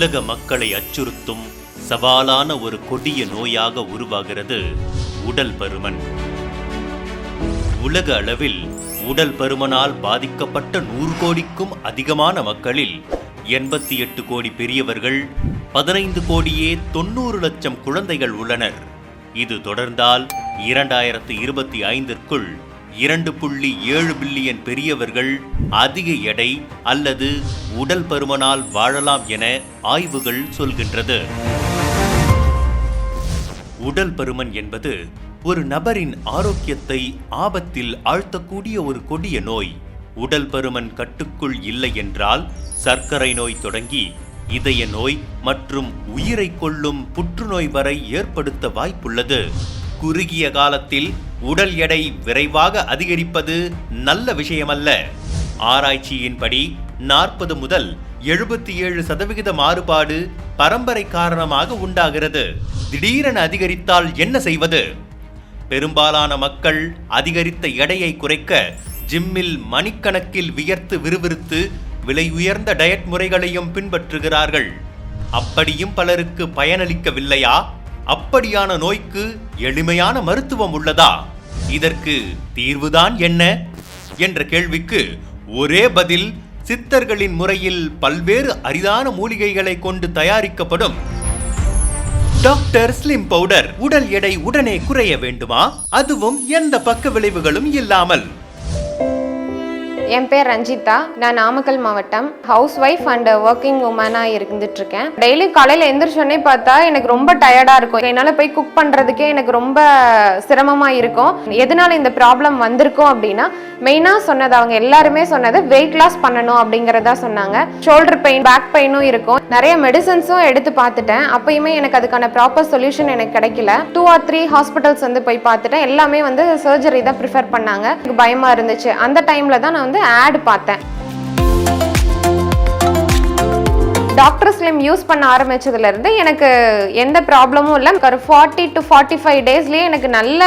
உலக மக்களை அச்சுறுத்தும் சவாலான ஒரு கொடிய நோயாக உருவாகிறது உடல் பருமன். உலக அளவில் உடல் பருமனால் பாதிக்கப்பட்ட நூறு கோடிக்கும் அதிகமான மக்களில் எண்பத்தி எட்டு கோடி பெரியவர்கள் பதினைந்து கோடியே தொண்ணூறு லட்சம் குழந்தைகள் உள்ளனர். இது தொடர்ந்தால் இரண்டாயிரத்து இருபத்தி ஐந்திற்குள் இரண்டு புள்ளி ஏழு பில்லியன் பெரியவர்கள் அதிக எடை அல்லது உடல் பருமனால் வாழலாம் என ஆய்வுகள் சொல்கின்றது. உடல் பருமன் என்பது ஒரு நபரின் ஆரோக்கியத்தை ஆபத்தில் ஆழ்த்தக்கூடிய ஒரு கொடிய நோய். உடல் பருமன் கட்டுக்குள் இல்லை என்றால் சர்க்கரை நோய் தொடங்கி இதய நோய் மற்றும் உயிரை கொள்ளும் புற்றுநோய் வரை ஏற்படுத்த வாய்ப்புள்ளது. குறுகிய காலத்தில் உடல் எடை விரைவாக அதிகரிப்பது நல்ல விஷயமல்ல. ஆராய்ச்சியின்படி நாற்பது முதல் எழுபத்தி ஏழு சதவிகித மாறுபாடு பரம்பரை காரணமாக உண்டாகிறது. திடீரென அதிகரித்தால் என்ன செய்வது? பெரும்பாலான மக்கள் அதிகரித்த எடையை குறைக்க ஜிம்மில் மணிக்கணக்கில் வியர்த்து விறுவிறுத்து விலை உயர்ந்த டயட் முறைகளையும் பின்பற்றுகிறார்கள். அப்படியும் பலருக்கு பயனளிக்கவில்லையா? அப்படியான நோய்க்கு எளிமையான மருத்துவம் உள்ளதா? இதற்கு தீர்வுதான் என்ன? என்ற கேள்விக்கு ஒரே பதில் சித்தர்களின் முறையில் பல்வேறு அரிதான மூலிகைகளை கொண்டு தயாரிக்கப்படும். டாக்டர் ஸ்லிம் பவுடர் உடல் எடை உடனே குறைய வேண்டுமா? அதுவும் எந்த பக்க விளைவுகளும் இல்லாமல். என் பேர் ரஞ்சிதா. நான் நாமக்கல் மாவட்டம். ஹவுஸ் ஒய்ஃப் அண்ட் ஒர்க்கிங் உமனாக இருந்துட்டு இருக்கேன் டெய்லி காலையில் எந்திரிச்சோடனே பார்த்தா எனக்கு ரொம்ப டயர்டாக இருக்கும். என்னால் போய் குக் பண்ணுறதுக்கே எனக்கு ரொம்ப சிரமமாக இருக்கும். எதனால இந்த ப்ராப்ளம் வந்திருக்கும் அப்படின்னா மெயினாக சொன்னது அவங்க எல்லாருமே சொன்னது வெயிட் லாஸ் பண்ணணும் அப்படிங்கிறதா சொன்னாங்க. ஷோல்டர் பெயின் பேக் பெயினும் இருக்கும். நிறைய மெடிசன்ஸும் எடுத்து பார்த்துட்டேன். அப்பயுமே எனக்கு அதுக்கான ப்ராப்பர் சொல்யூஷன் எனக்கு கிடைக்கல. டூ ஆர் த்ரீ ஹாஸ்பிட்டல்ஸ் வந்து போய் பார்த்துட்டேன். எல்லாமே வந்து சர்ஜரி தான் ப்ரிஃபர் பண்ணாங்க. எனக்கு பயமாக இருந்துச்சு. அந்த டைமில் தான் நான் வந்து ஆட் பார்த்தேன். டாக்டர் ஸ்லிம் யூஸ் பண்ண ஆரம்பிச்சதுலேருந்து எனக்கு எந்த ப்ராப்ளமும் இல்லை. ஒரு ஃபார்ட்டி டு ஃபார்ட்டி ஃபைவ் டேஸ்லேயே எனக்கு நல்ல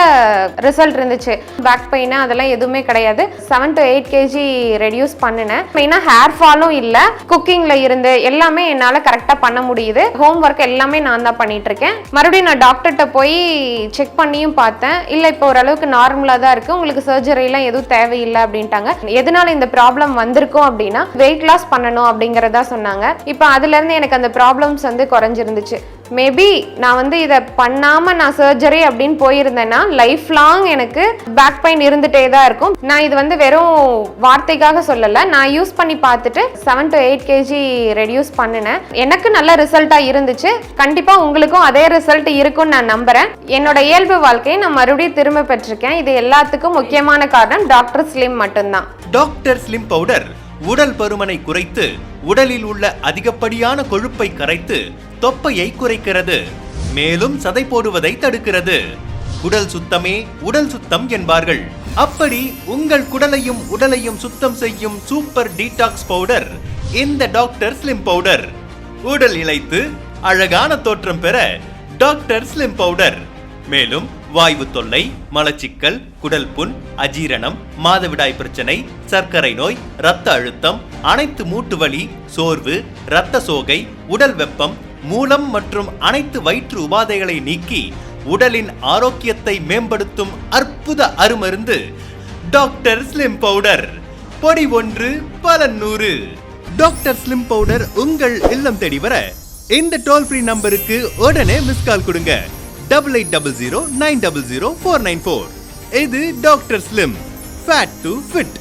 ரிசல்ட் இருந்துச்சு. பேக் பெயின் அதெல்லாம் எதுவுமே கிடையாது. Seven to eight KG reduce பண்ணினேன். மெயினாக ஹேர் ஃபாலும் இல்லை. குக்கிங்கில் இருந்து எல்லாமே என்னால் கரெக்டாக பண்ண முடியுது. ஹோம் ஒர்க் எல்லாமே நான் தான் பண்ணிகிட்ருக்கேன் மறுபடியும் நான் டாக்டர்கிட்ட போய் செக் பண்ணியும் பார்த்தேன். இல்லை இப்போ ஓரளவுக்கு நார்மலாக தான் இருக்குது உங்களுக்கு சர்ஜரிலாம் எதுவும் தேவையில்லை அப்படின்ட்டாங்க. எதனால இந்த ப்ராப்ளம் வந்திருக்கும் அப்படின்னா வெயிட் லாஸ் பண்ணணும் அப்படிங்கிறதா சொன்னாங்க. இப்போ அதுலேருந்து எனக்கு அந்த ப்ராப்ளம்ஸ் வந்து குறைஞ்சிருந்துச்சு. மேபி நான் வந்து இதை பண்ணாமல் நான் சர்ஜரி அப்படின்னு போயிருந்தேன்னா லைஃப் லாங் எனக்கு பேக் பெயின் இருந்துகிட்டே தான் இருக்கும். நான் இது வந்து வெறும் வார்த்தைக்காக சொல்லலை நான் யூஸ் பண்ணி பார்த்துட்டு seven to eight KG reduce பண்ணினேன். எனக்கு நல்ல ரிசல்ட்டாக இருந்துச்சு. கண்டிப்பாக உங்களுக்கும் அதே ரிசல்ட் இருக்கும்னு நான் நம்புகிறேன் என்னோட இயல்பு வாழ்க்கையை நான் மறுபடியும் திரும்ப பெற்றிருக்கேன். இது எல்லாத்துக்கும் முக்கியமான காரணம் டாக்டர் ஸ்லிம் மட்டும்தான். Doctor Slim powder. உடல் பருமனை குறைத்து உடலில் உள்ள அதிகப்படியான கொழுப்பை கரைத்து தொப்பையை குறைக்கிறது. மேலும் சதை போடுவதை தடுக்கிறது. குடல் சுத்தமே உடல் சுத்தம் என்பார்கள். அப்படி உங்கள் குடலையும் உடலையும் சுத்தம் செய்யும் சூப்பர் டீடாக்ஸ் பவுடர் இந்த டாக்டர் ஸ்லிம் பவுடர். உடல் இழைத்து அழகான தோற்றம் பெற டாக்டர் ஸ்லிம் பவுடர். மேலும் வாய்வு தொல்லை மலச்சிக்கல் குடல் புண் அஜீரணம் மாதவிடாய் பிரச்சனை சர்க்கரை நோய் இரத்த அழுத்தம் அனைத்து மூட்டு வலி சோர்வு இரத்த சோகை உடல் வெப்பம் மூலம் மற்றும் அனைத்து வயிற்று உபாதைகளை நீக்கி உடலின் ஆரோக்கியத்தை மேம்படுத்தும் அற்புத அருமருந்து டாக்டர் ஸ்லிம் பவுடர். பொடி ஒன்று பலன் நூறு. டாக்டர் ஸ்லிம் பவுடர் உங்கள் இல்லம் தேடி வர. இந்த டோல் ஃப்ரீ நம்பருக்கு உடனே மிஸ் கால் கொடுங்க. Double eight double zero nine double zero four nine four இது doctor Slim fat to fit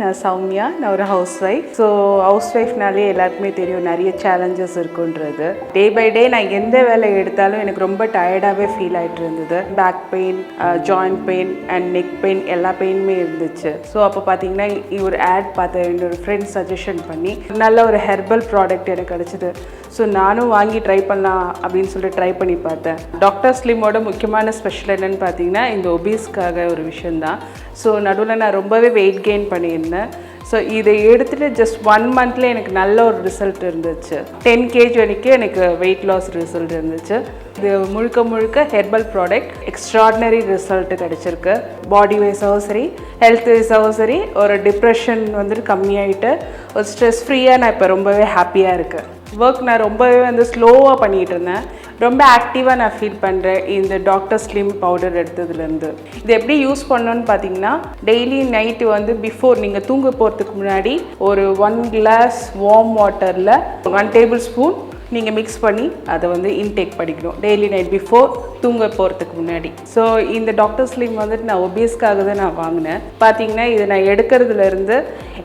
நான் சௌமியா நான் ஒரு ஹவுஸ் ஒய்ஃப் ஸோ ஹவுஸ் ஒய்ஃப்னாலே எல்லாருக்குமே தெரியும் நிறைய சேலஞ்சஸ் இருக்குன்றது. டே பை டே நான் எந்த வேலை எடுத்தாலும் எனக்கு ரொம்ப டயர்டாகவே ஃபீல் ஆகிட்டு இருந்தது. Back pain joint pain and neck pain எல்லா பெயினுமே இருந்துச்சு. ஸோ அப்போ பார்த்தீங்கன்னா ஒரு ஆட் பார்த்தேன் என்னோடய ஃப்ரெண்ட் சஜஷன் பண்ணி நல்ல ஒரு ஹெர்பல் ப்ராடக்ட் எனக்கு கிடச்சிது. ஸோ நானும் வாங்கி ட்ரை பண்ணலாம் அப்படின்னு சொல்லிட்டு ட்ரை பண்ணி பார்த்தேன். டாக்டர் ஸ்லிமோட முக்கியமான ஸ்பெஷல் என்னன்னு பார்த்தீங்கன்னா இந்த ஒபீஸ்க்காக ஒரு விஷயந்தான் ஸோ நடுவில் நான் ரொம்பவே வெயிட் கெயின் பண்ணியிருந்தேன். ஸோ இதை எடுத்துகிட்டு ஜஸ்ட் ஒன் மந்தில் எனக்கு நல்ல ஒரு ரிசல்ட் இருந்துச்சு. டென் கேஜ் வரைக்கும் எனக்கு வெயிட் லாஸ் ரிசல்ட் இருந்துச்சு. இது முழுக்க முழுக்க ஹெர்பல் ப்ராடக்ட் எக்ஸ்ட்ராடினரி ரிசல்ட் கிடச்சிருக்கு. பாடி வைஸாகவும் சரி ஹெல்த் வைஸாகவும் சரி ஒரு டிப்ரெஷன் வந்துட்டு கம்மியாயிட்டு ஒரு ஸ்ட்ரெஸ் ஃப்ரீயாக நான் இப்போ ரொம்பவே ஹாப்பியாக இருக்கேன் ஒர்க் நான் ரொம்பவே வந்து ஸ்லோவாக பண்ணிகிட்டு இருந்தேன். ரொம்ப ஆக்டிவாக நான் ஃபீல் பண்ணுறேன் இந்த டாக்டர் ஸ்லிம் பவுடர் எடுத்ததுலேருந்து. இது எப்படி யூஸ் பண்ணணும்னு பார்த்தீங்கன்னா டெய்லி நைட்டு வந்து பிஃபோர் நீங்கள் தூங்க போகிறதுக்கு முன்னாடி ஒரு ஒன் கிளாஸ் வார்ம் வாட்டரில் ஒன் டேபிள் ஸ்பூன் நீங்கள் மிக்ஸ் பண்ணி அதை வந்து இன்டேக் பண்ணிக்கணும். டெய்லி நைட் பிஃபோர் தூங்க போகிறதுக்கு முன்னாடி. ஸோ இந்த டாக்டர் ஸ்லிம் வந்துட்டு நான் ஒபியஸ்க்காக தான் நான் வாங்கினேன். பார்த்தீங்கன்னா இதை நான் எடுக்கிறதுலேருந்து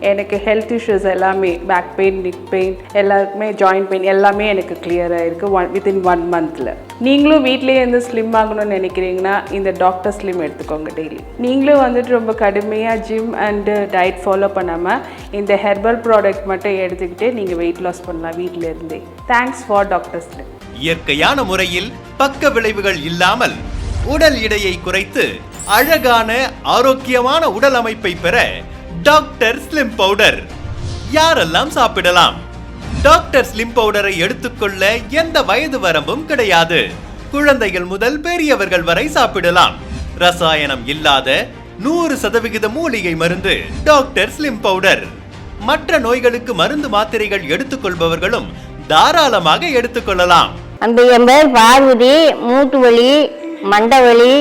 எனக்கு ஹெல்த் இஷ்யூஸ் எல்லாமே பேக் பெயின் நிக் பெயின் எல்லாருக்குமே ஜாயிண்ட் பெயின் எல்லாமே எனக்கு கிளியர் ஆகிருக்கு ஒன் வித்தின் ஒன் மந்தில் நீங்களும் வீட்லேயே இருந்து ஸ்லிம் ஆகணும்னு நினைக்கிறீங்கன்னா இந்த டாக்டர் ஸ்லிம் எடுத்துக்கோங்க டெய்லி நீங்களும் வந்துட்டு ரொம்ப கடுமையாக ஜிம் அண்டு டயட் ஃபாலோ பண்ணாமல் இந்த ஹெர்பல் ப்ராடக்ட் மட்டும் எடுத்துக்கிட்டு நீங்கள் வெயிட் லாஸ் பண்ணலாம் வீட்டில் இருந்தே. தேங்க்ஸ் ஃபார் டாக்டர் ஸ்லிம் இயற்கையான முறையில் பக்க விளைவுகள் இல்லாமல் உடல் எடையை குறைத்து அழகான ஆரோக்கியமான உடல் அமைப்பை பெற டாக்டர் ஸ்லிம் பவுடர். யாரெல்லாம் சாப்பிடலாம்? டாக்டர் ஸ்லிம் பவுடரை எடுத்துக்கொள்ள எந்த வயது வரம்பும் கிடையாது. குழந்தைகள் முதல் பெரியவர்கள் வரை சாப்பிடலாம். ரசாயனம் இல்லாத நூறு சதவிகித மூலிகை மருந்து டாக்டர் ஸ்லிம் பவுடர். மற்ற நோய்களுக்கு மருந்து மாத்திரைகள் எடுத்துக்கொள்பவர்களும் தாராளமாக எடுத்துக்கொள்ளலாம். அந்த என் பேர் பார்வதி மூட்டு வலி மண்டை வலி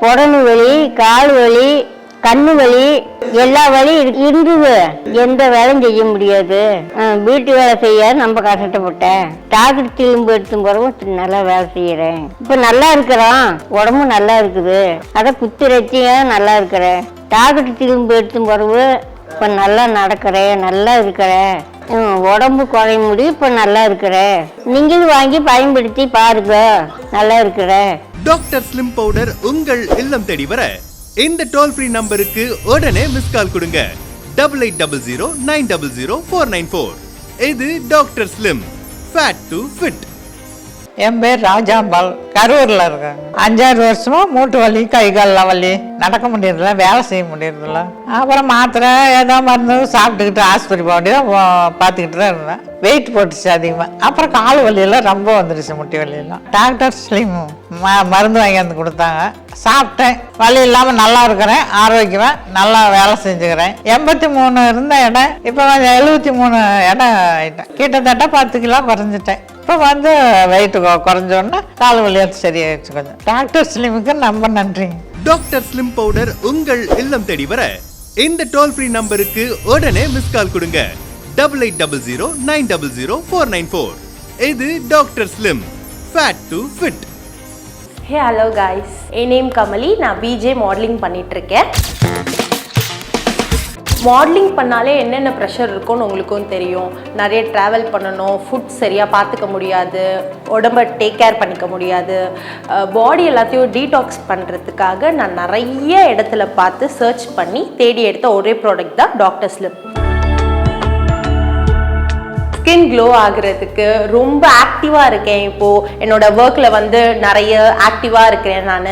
புடனு வலி கால் வலி கண்ணு வலி எல்லா வழியும் இருந்தது. எந்த வேலையும் செய்ய முடியாது. வீட்டு வேலை செய்ய நம்ம கஷ்டப்பட்டேன் டாக்டர் திரும்ப எடுத்தும் பிறகு நல்லா வேலை செய்யறேன். இப்ப நல்லா இருக்கிறோம் உடம்பு நல்லா இருக்குது. அதை குத்துரைச்சியா நல்லா இருக்கிறேன். டாக்டர் திரும்ப எடுத்தும் பிறகு இப்ப நல்லா நடக்கிறேன் நல்லா இருக்கிறேன். உடம்பு குறைய முடியும் இப்ப நல்லா இருக்கிறேன். நீங்களும் வாங்கி பயன்படுத்தி பாருங்க. நல்லா இருக்கிறேன். டாக்டர் ஸ்லிம் பவுடர் உங்கள் இல்லம் தேடி வர இந்த டோல் ஃப்ரீ நம்பருக்கு உடனே மிஸ் கால் கொடுங்க. Double eight double zero nine double zero four nine four இது doctor Slim fat to fit என் பேர் ராஜாம்பாள் கரூரில் இருக்கேன். அஞ்சாறு வருஷமா மூட்டு வலி கை கால்லாம் வலி. நடக்க முடியறதில்ல வேலை செய்ய முடியறதில்ல. அப்புறம் மாத்திரை ஏதோ மருந்து சாப்பிட்டுக்கிட்டு ஆஸ்பத்திரி போக வேண்டியதான் பார்த்துக்கிட்டு தான் இருந்தேன். வெயிட் போட்டுச்சு அதிகமாக அப்புறம் கால் வலியெல்லாம் ரொம்ப வந்துடுச்சு முட்டி வலியெல்லாம். டாக்டர் ஸ்லிம் ம மருந்து வாங்கி வந்து கொடுத்தாங்க. சாப்பிட்டேன். வலி இல்லாமல் நல்லா இருக்கிறேன். ஆரோக்கியமாக நல்லா வேலை செஞ்சுக்கிறேன். எண்பத்தி மூணு இருந்த இடம் இப்போ கொஞ்சம் எழுபத்தி மூணு இடம் ஆகிட்டேன் கிட்டத்தட்ட பத்து கிலோ குறைஞ்சிட்டேன். இப்போ வந்து வெயிட்டு குறைஞ்சோன்னா கால் வலியாது சரியாயிடுச்சு கொஞ்சம். டாக்டர் ஸ்லிமுக்கு ரொம்ப நன்றிங்க டாக்டர் ஸ்லிம் பவுடர் உங்கள் இல்லம் தேடி வர. இந்த டோல் ஃப்ரீ நம்பருக்கு உடனே மிஸ் கால் கொடுங்க. Double eight double zero nine double zero four nine four இது doctor Slim fat to fit hey hello guys N name Kamali நான் பிஜே மாடலிங் பண்ணிகிட்ருக்கேன் மாடலிங் பண்ணாலே என்னென்ன ப்ரெஷர் இருக்கும்னு உங்களுக்கும் தெரியும். நிறைய ட்ராவல் பண்ணணும் ஃபுட் சரியாக பார்த்துக்க முடியாது உடம்ப டேக் கேர் பண்ணிக்க முடியாது. பாடி எல்லாத்தையும் டீடாக்ஸ் பண்ணுறதுக்காக நான் நிறைய இடத்துல பார்த்து சர்ச் பண்ணி தேடி எடுத்த ஒரே ப்ராடக்ட் தான் டாக்டர் ஸ்லிப் ஸ்கின் க்ளோ ஆகுறதுக்கு ரொம்ப ஆக்டிவாக இருக்கேன் இப்போது என்னோடய ஒர்க்கில் வந்து நிறைய ஆக்டிவாக இருக்கிறேன் நான்.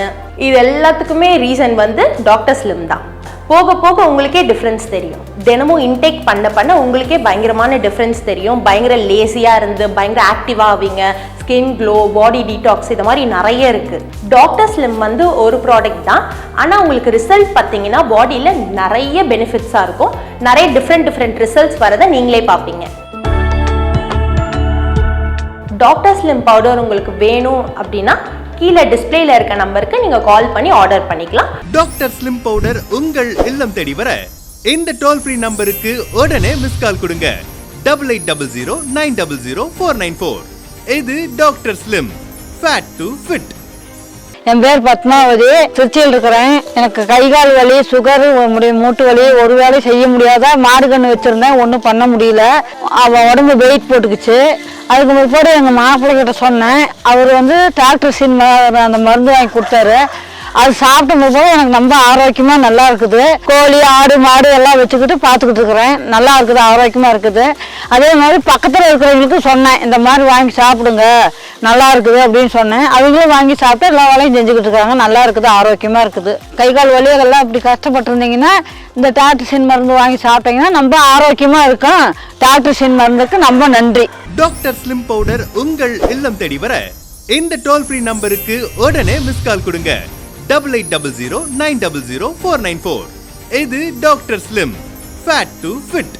இது எல்லாத்துக்குமே ரீசன் வந்து டாக்டர் ஸ்லிம் தான். போக போக உங்களுக்கே டிஃப்ரென்ஸ் தெரியும். தினமும் இன்டேக் பண்ண பண்ண உங்களுக்கே பயங்கரமான டிஃப்ரென்ஸ் தெரியும். பயங்கர லேசியாக இருந்து பயங்கர ஆக்டிவாக ஆவீங்க. ஸ்கின் க்ளோ பாடி டீடாக்ஸ் இது மாதிரி நிறைய இருக்குது டாக்டர் ஸ்லிம் வந்து ஒரு ப்ராடக்ட் தான். ஆனால் உங்களுக்கு ரிசல்ட் பார்த்தீங்கன்னா பாடியில் நிறைய பெனிஃபிட்ஸாக இருக்கும். நிறைய டிஃப்ரெண்ட் டிஃப்ரெண்ட் ரிசல்ட்ஸ் வரதை நீங்களே பார்ப்பீங்க. டாக்டர் ஸ்லிம் பவுடர் உங்களுக்கு வேணும் அப்படின்னா கீழே டிஸ்பிளேல இருக்க நம்பருக்கு நீங்கள் கால் பண்ணி ஆர்டர் பண்ணிக்கலாம். டாக்டர் ஸ்லிம் பவுடர் உங்கள் இல்லம் தேடி வர. இந்த டோல் ஃப்ரீ நம்பருக்கு உடனே மிஸ் கால் கொடுங்க. Double eight double zero nine double zero four nine four இது doctor Slim fat to fit என் பேர் பத்மாவதி. திருச்சியில் இருக்கிறேன். எனக்கு கை கால் வலி சுகர் மூட்டு வலி ஒரு வேலை செய்ய முடியாத? மாடு கன்று வச்சிருந்தேன். ஒன்றும் பண்ண முடியல. அவன் உடம்பு வெயிட் போட்டுக்குச்சு. அதுக்கு முற்போடு எங்கள் மாப்பிள்ளை கிட்ட சொன்னேன். அவர் வந்து டாக்டர் சீன் அந்த மருந்து வாங்கி கொடுத்தாரு. அது சாப்பிடும்போது எனக்கு ரொம்ப ஆரோக்கியமாக நல்லா இருக்குது. கோழி ஆடு மாடு எல்லாம் வச்சுக்கிட்டு பார்த்துக்கிட்டு இருக்கிறேன். நல்லா இருக்குது ஆரோக்கியமாக இருக்குது. அதே மாதிரி பக்கத்தில் இருக்கிறவங்களுக்கு சொன்னேன் இந்த மாதிரி வாங்கி சாப்பிடுங்க. நல்லா இருக்குது அப்படின்னு சொன்னேன். அவங்களும் வாங்கி சாப்பிட்டு எல்லா வேலையும் செஞ்சுக்கிட்டு இருக்காங்க. நல்லா இருக்குது ஆரோக்கியமாக இருக்குது. கை கால் வலி அதெல்லாம் இப்படி கஷ்டப்பட்டிருந்தீங்கன்னா இந்த டாக்டர் மருந்து வாங்கி சாப்பிட்டீங்கன்னா ரொம்ப ஆரோக்கியமாக இருக்கும். டாக்டர் மருந்துக்கு ரொம்ப நன்றி. டாக்டர் ஸ்லிம் பவுடர் உங்கள் இல்லம் தேடி வர இந்த டோல் ஃப்ரீ நம்பருக்கு உடனே மிஸ் கால் கொடுங்க. Double eight double zero nine double zero four nine four இது doctor Slim. Fat to fit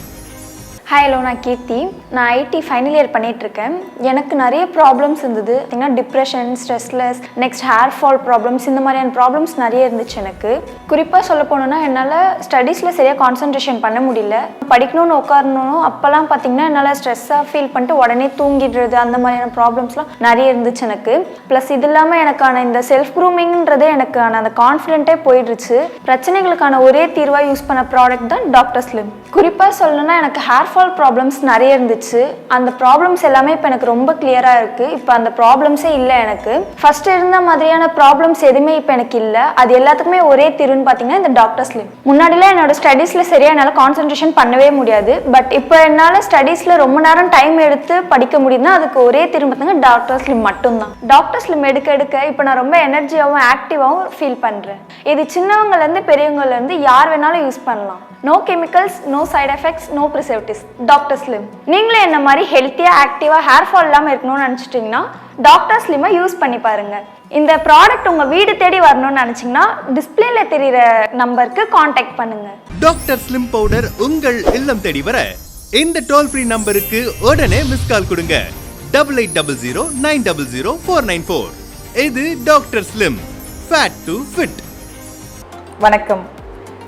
hi hello நான் கீர்த்தி. நான் ஐடி ஃபைனல் இயர் பண்ணிகிட்ருக்கேன் எனக்கு நிறைய ப்ராப்ளம்ஸ் இருந்தது. பார்த்திங்கன்னா depression stressless next hair fall problems இந்த மாதிரியான ப்ராப்ளம்ஸ் நிறைய இருந்துச்சு எனக்கு. குறிப்பாக சொல்ல போனோன்னா என்னால் ஸ்டடீஸில் சரியாக கான்சன்ட்ரேஷன் பண்ண முடியல. படிக்கணும்னு உட்காரணும் அப்போல்லாம் பார்த்திங்கன்னா என்னால் ஸ்ட்ரெஸ்ஸாக ஃபீல் பண்ணிட்டு உடனே தூங்கிடுறது அந்த மாதிரியான ப்ராப்ளம்ஸ்லாம் நிறைய இருந்துச்சு எனக்கு. ப்ளஸ் இது இல்லாமல் எனக்கான இந்த செல்ஃப் க்ரூமிங்ன்றதே எனக்கான அந்த கான்ஃபிடென்ட்டே போயிடுச்சு. பிரச்சனைகளுக்கான ஒரே தீர்வாக யூஸ் பண்ண ப்ராடக்ட் தான் டாக்டர் ஸ்லிம் குறிப்பாக சொல்லணும்னா எனக்கு ஹேர் ஃபால் ப்ராப்ளம்ஸ் நிறைய இருந்துச்சு. அந்த ப்ராப்ளம்ஸ் எல்லாமே இப்போ எனக்கு ரொம்ப கிளியராக இருக்குது இப்போ அந்த ப்ராப்ளம்ஸே இல்லை எனக்கு. ஃபஸ்ட்டு இருந்த மாதிரியான ப்ராப்ளம்ஸ் எதுவுமே இப்போ எனக்கு இல்லை. அது எல்லாத்துக்குமே ஒரே தீர்வுன்னு பார்த்தீங்கன்னா இந்த டாக்டர் ஸ்லிம் முன்னாடிலாம் என்னோட ஸ்டடீஸில் சரியாக என்னால் கான்சன்ட்ரேஷன் பண்ணவே முடியாது. பட் இப்போ என்னால் ஸ்டடீஸில் ரொம்ப நேரம் டைம் எடுத்து படிக்க முடியுதுன்னா அதுக்கு ஒரே தீர்வு பார்த்தீங்கன்னா டாக்டர் ஸ்லிம் மட்டும்தான். டாக்டர் ஸ்லிம் எடுக்க எடுக்க இப்போ நான் ரொம்ப எனர்ஜியாகவும் ஆக்டிவாகவும் ஃபீல் பண்ணுறேன் இது சின்னவங்கலேருந்து பெரியவங்கலேருந்து யார் வேணாலும் யூஸ் பண்ணலாம். No chemicals no side effects no preservatives doctor Slim நீங்களும் என்ன மாதிரி ஹெல்த்தியாக ஆக்டிவாக ஹேர் ஃபால் இல்லாமல் இருக்கணும்னு நினச்சிட்டிங்கன்னா டாக்டர் ஸ்லிம்மை யூஸ் பண்ணி பாருங்கள் இந்த ப்ராடக்ட் உங்கள் வீடு தேடி வரணும்னு நினச்சிங்கன்னா டிஸ்பிளேல தெரியிற நம்பருக்கு காண்டாக்ட் பண்ணுங்கள் டாக்டர் ஸ்லிம் பவுடர் உங்கள் இல்லம் தேடி வர. இந்த டோல் ஃப்ரீ நம்பருக்கு உடனே மிஸ் கால் கொடுங்க. Double eight double zero nine double zero four nine four இது doctor Slim fat to fit வணக்கம்.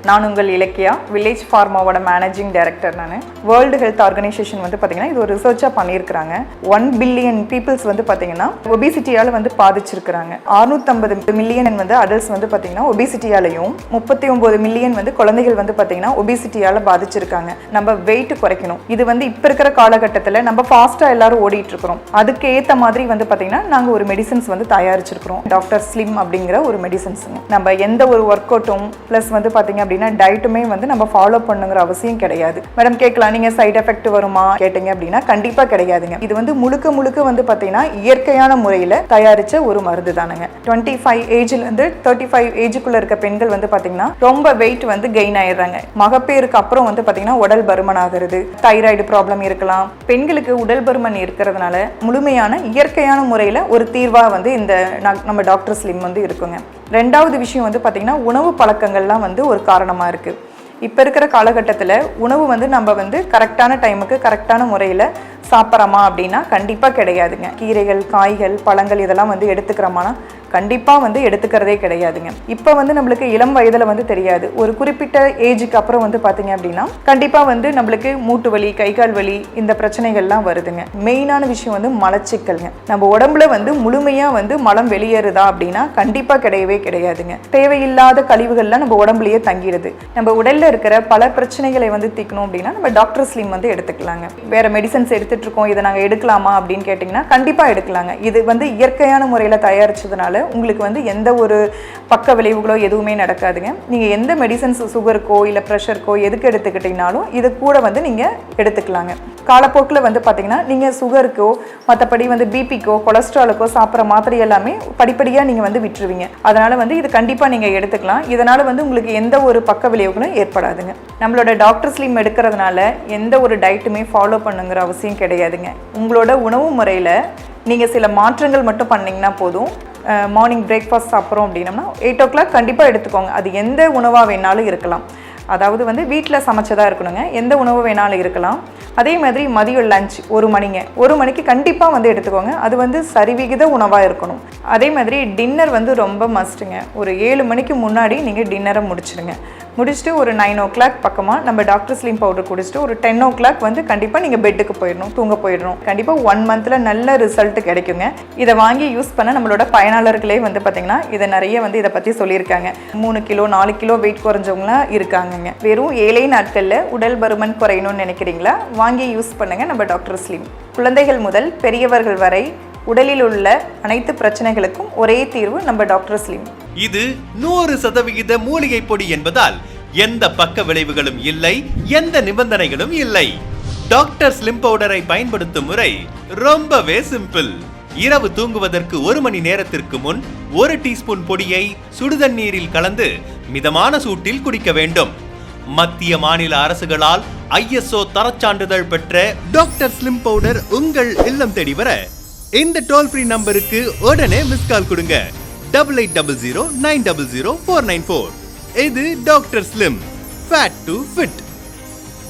நான் உங்கள் இலக்கியா வில்லேஜ் ஃபார்மாவோட மேனேஜிங் டைரக்டர் நான். வேர்ல்டு ஹெல்த் ஆர்கனைசேஷன் வந்து பார்த்தீங்கன்னா இது ஒரு ரிசர்ச்சாக பண்ணியிருக்கிறாங்க. ஒன் பில்லியன் பீப்புள்ஸ் வந்து பார்த்தீங்கன்னா ஒபிசிட்டியால் வந்து பாதிச்சிருக்கிறாங்க. அறுநூத்தம்பது மில்லியன் வந்து அடல்ட்ஸ் வந்து பார்த்தீங்கன்னா ஒபிசிட்டியாலையும் முப்பத்தி ஒம்பது மில்லியன் வந்து குழந்தைகள் வந்து பார்த்தீங்கன்னா ஒபிசிட்டியால் பாதிச்சிருக்காங்க. நம்ம வெயிட் குறைக்கணும். இது வந்து இப்போ இருக்கிற காலகட்டத்தில் நம்ம ஃபாஸ்ட்டாக எல்லாரும் ஓடிட்டு இருக்கிறோம் அதுக்கு ஏற்ற மாதிரி வந்து பார்த்தீங்கன்னா நாங்கள் ஒரு மெடிசன்ஸ் வந்து தயாரிச்சிருக்கிறோம். டாக்டர் ஸ்லிம் அப்படிங்கிற ஒரு மெடிசன்ஸுங்க நம்ம எந்த ஒரு ஒர்க் அவுட்டும் ப்ளஸ் வந்து பார்த்தீங்க அப்படின்னா டயட்டுமே வந்து நம்ம ஃபாலோ பண்ணுங்கிற அவசியம் கிடையாது. மேடம் கேட்கலாம் நீங்கள் சைடு எஃபெக்ட் வருமா? கேட்டீங்க அப்படின்னா கண்டிப்பாக கிடையாதுங்க. இது வந்து முழுக்க முழுக்க வந்து பார்த்தீங்கன்னா இயற்கையான முறையில் தயாரித்த ஒரு மருந்து தானுங்க. டுவெண்ட்டி ஃபைவ் ஏஜ்லேருந்து தேர்ட்டி ஃபைவ் ஏஜுக்குள்ளே இருக்க பெண்கள் வந்து பார்த்தீங்கன்னா ரொம்ப வெயிட் வந்து கெயின் ஆயிடுறாங்க. மகப்பேருக்கு அப்புறம் வந்து பார்த்தீங்கன்னா உடல் பருமன் ஆகிறது தைராய்டு ப்ராப்ளம் இருக்கலாம். பெண்களுக்கு உடல் பருமன் இருக்கிறதுனால முழுமையான இயற்கையான முறையில் ஒரு தீர்வாக வந்து இந்த நம்ம டாக்டர் ஸ்லிம் வந்து இருக்குங்க. ரெண்டாவது விஷயம் வந்து பார்த்திங்கன்னா உணவு பழக்கங்கள்லாம் வந்து ஒரு காரணமாக இருக்குது இப்போ இருக்கிற காலகட்டத்தில் உணவு வந்து நம்ம வந்து கரெக்டான டைமுக்கு கரெக்டான முறையில் சாப்பிட்றோமா அப்படின்னா கண்டிப்பாக கிடையாதுங்க. கீரைகள் காய்கள் பழங்கள் இதெல்லாம் வந்து எடுத்துக்கிறோமானா கண்டிப்பாக வந்து எடுத்துக்கிறதே கிடையாதுங்க. இப்போ வந்து நம்மளுக்கு இளம் வயதில் வந்து தெரியாது. ஒரு குறிப்பிட்ட ஏஜுக்கு அப்புறம் வந்து பார்த்தீங்க அப்படின்னா கண்டிப்பாக வந்து நம்மளுக்கு மூட்டு வலி கை கால் வலி இந்த பிரச்சனைகள்லாம் வருதுங்க. மெயினான விஷயம் வந்து மலச்சிக்கல்ங்க. நம்ம உடம்புல வந்து முழுமையாக வந்து மலம் வெளியேறுதா அப்படின்னா கண்டிப்பாக கிடையவே கிடையாதுங்க. தேவையில்லாத கழிவுகள்லாம் நம்ம உடம்புலயே தங்கிடுது. நம்ம உடலில் இருக்கிற பல பிரச்சனைகளை வந்து தீக்கணும் அப்படின்னா நம்ம டாக்டர் ஸ்லிம் வந்து எடுத்துக்கலாங்க. வேறு மெடிசன்ஸ் எடுத்து இருக்கோம் இதை நாங்கள் எடுக்கலாமா அப்படின்னு கேட்டிங்கன்னா கண்டிப்பாக எடுக்கலாங்க. இது வந்து இயற்கையான முறையில் தயாரிச்சதுனால உங்களுக்கு வந்து எந்த ஒரு பக்க விளைவுகளோ எதுவுமே நடக்காதுங்க. நீங்கள் எந்த மெடிசன்ஸ் சுகருக்கோ இல்லை ப்ரெஷருக்கோ எதுக்கு எடுத்துக்கிட்டிங்கனாலும் இது கூட வந்து நீங்கள் எடுத்துக்கலாங்க. காலப்போக்கில் வந்து பார்த்தீங்கன்னா நீங்கள் சுகருக்கோ மற்றபடி வந்து பிபிக்கோ கொலஸ்ட்ராலுக்கோ சாப்பிட்ற மாத்திரை எல்லாமே படிப்படியாக நீங்கள் வந்து விட்டுருவீங்க. அதனால் வந்து இது கண்டிப்பாக நீங்கள் எடுத்துக்கலாம். இதனால் வந்து உங்களுக்கு எந்த ஒரு பக்க விளைவுகளும் ஏற்படாதுங்க. நம்மளோட டாக்டர் எடுக்கிறதுனால எந்த ஒரு டயட்டுமே ஃபாலோ பண்ணுங்கிற அவசியம் கிடையாதுங்க. உங்களோட உணவு முறையில் நீங்கள் சில மாற்றங்கள் மட்டும் பண்ணிங்கன்னா போதும். மார்னிங் பிரேக்ஃபாஸ்ட் சாப்பிட்றோம் அப்படின்னம்னா எயிட் ஓ கிளாக் கண்டிப்பாக எடுத்துக்கோங்க. அது எந்த உணவாக வேணாலும் இருக்கலாம். அதாவது வந்து வீட்டில் சமைச்சதாக இருக்கணுங்க. எந்த உணவு வேணாலும் இருக்கலாம். அதே மாதிரி மதியம் லஞ்ச் ஒரு மணிங்க. ஒரு மணிக்கு கண்டிப்பாக வந்து எடுத்துக்கோங்க. அது வந்து சரிவிகித உணவாக இருக்கணும். அதே மாதிரி டின்னர் வந்து ரொம்ப மஸ்ட்டுங்க ஒரு ஏழு மணிக்கு முன்னாடி நீங்கள் டின்னரை முடிச்சிடுங்க முடிச்சுட்டு ஒரு நைன் ஓ கிளாக் பக்கமாக நம்ம டாக்டர் ஸ்லிம் பவுடர் குடிச்சிட்டு ஒரு டென் ஓ கிளாக் வந்து கண்டிப்பாக நீங்கள் பெட்டுக்கு போயிடணும் தூங்க போயிடணும். கண்டிப்பாக ஒன் மந்தில் நல்ல ரிசல்ட் கிடைக்குங்க. இதை வாங்கி யூஸ் பண்ண நம்மளோட பயனாளர்களே வந்து பார்த்திங்கன்னா இதை நிறைய வந்து இதை பற்றி சொல்லியிருக்காங்க. மூணு கிலோ நாலு கிலோ வெயிட் குறைஞ்சவங்களாம் இருக்காங்கங்க. வெறும் ஏழை நாட்களில் உடல் பருமன் குறையணும்னு நினைக்கிறீங்களா? வாங்கி யூஸ் பண்ணுங்கள் நம்ம டாக்டர் ஸ்லீம் குழந்தைகள் முதல் பெரியவர்கள் வரை உடலில் உள்ள அனைத்து பிரச்சனைகளுக்கும் ஒரே தீர்வு நம்ம டாக்டர் ஸ்லிம். இது நூறு சதவிகித மூலிகை பொடி என்பதால் எந்த பக்க விளைவுகளும் இல்லை எந்த நிபந்தனைகளும் இல்லை. டாக்டர் ஸ்லிம் பவுடரை பயன்படுத்தும் முறை ரொம்பவே சிம்பிள். இரவு தூங்குவதற்கு ஒரு மணி நேரத்திற்கு முன் ஒரு டீஸ்பூன் பொடியை சுடுதண்ணீரில் கலந்து மிதமான சூட்டில் குடிக்க வேண்டும். மத்திய மாநில அரசுகளால் ஐஎஸ்ஓ தரச்சான்றிதழ் பெற்ற டாக்டர் ஸ்லிம் பவுடர் உங்கள் இல்லம் தேடி வர இந்த டோல் ஃப்ரீ நம்பருக்கு உடனே மிஸ் கால் கொடுங்க. Double eight double zero nine double zero four nine four இது doctor Slim. Fat to fit